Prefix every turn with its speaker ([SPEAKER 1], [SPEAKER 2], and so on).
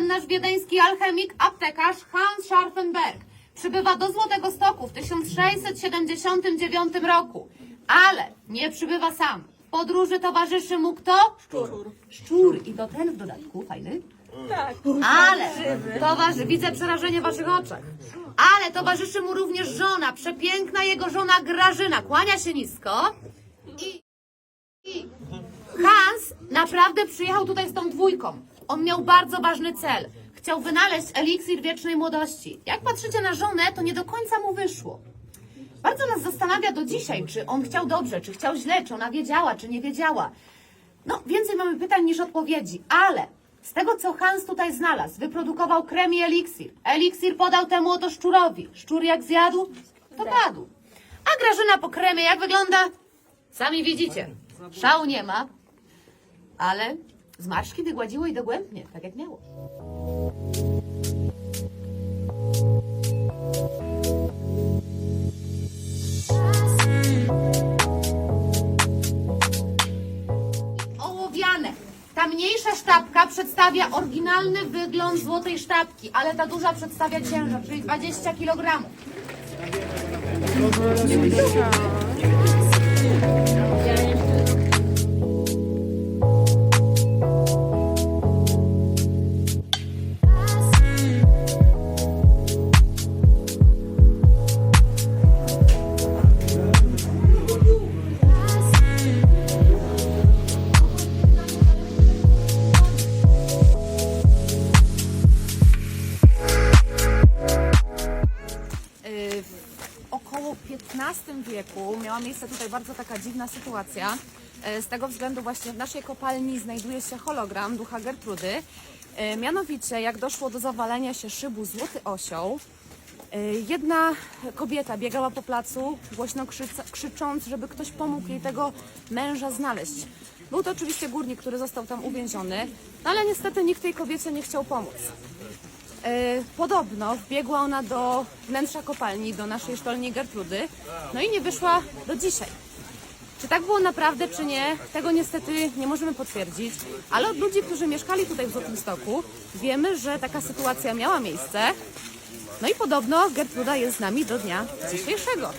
[SPEAKER 1] nasz wiedeński alchemik, aptekarz Hans Scharfenberg. Przybywa do Złotego Stoku w 1679 roku. Ale nie przybywa sam. W podróży towarzyszy mu kto? Szczur. Szczur. I to ten w dodatku, fajny.
[SPEAKER 2] Tak.
[SPEAKER 1] Ale towarzy, widzę przerażenie w waszych oczach. Ale towarzyszy mu również żona, przepiękna jego żona Grażyna. Kłania się nisko. I, i Hans naprawdę przyjechał tutaj z tą dwójką. On miał bardzo ważny cel. Chciał wynaleźć eliksir wiecznej młodości. Jak patrzycie na żonę, to nie do końca mu wyszło. Bardzo nas zastanawia do dzisiaj, czy on chciał dobrze, czy chciał źle, czy ona wiedziała, czy nie wiedziała. No, więcej mamy pytań niż odpowiedzi, ale z tego, co Hans tutaj znalazł, wyprodukował krem i eliksir. Eliksir podał temu oto szczurowi. Szczur jak zjadł, to padł. A Grażyna po kremie jak wygląda? Sami widzicie. Szału nie ma, ale zmarszki wygładziło i dogłębnie, tak jak miało. ołowiane. Ta mniejsza sztabka przedstawia oryginalny wygląd złotej sztabki, ale ta duża przedstawia ciężar, czyli 20 kg.
[SPEAKER 2] Około XV wieku miała miejsce tutaj bardzo taka dziwna sytuacja. Y, Z tego względu właśnie w naszej kopalni znajduje się hologram ducha Gertrudy. Y, Mianowicie, jak doszło do zawalenia się szybu Złoty Osioł, y, jedna kobieta biegała po placu, głośno krzycząc, żeby ktoś pomógł jej tego męża znaleźć. Był to oczywiście górnik, który został tam uwięziony, no ale niestety nikt tej kobiecie nie chciał pomóc. E, Podobno wbiegła ona do wnętrza kopalni, do naszej sztolni Gertrudy, no i nie wyszła do dzisiaj. Czy tak było naprawdę, czy nie, tego niestety nie możemy potwierdzić, ale od ludzi, którzy mieszkali tutaj w Złotym Stoku, wiemy, że taka sytuacja miała miejsce. No i podobno Gertruda jest z nami do dnia dzisiejszego.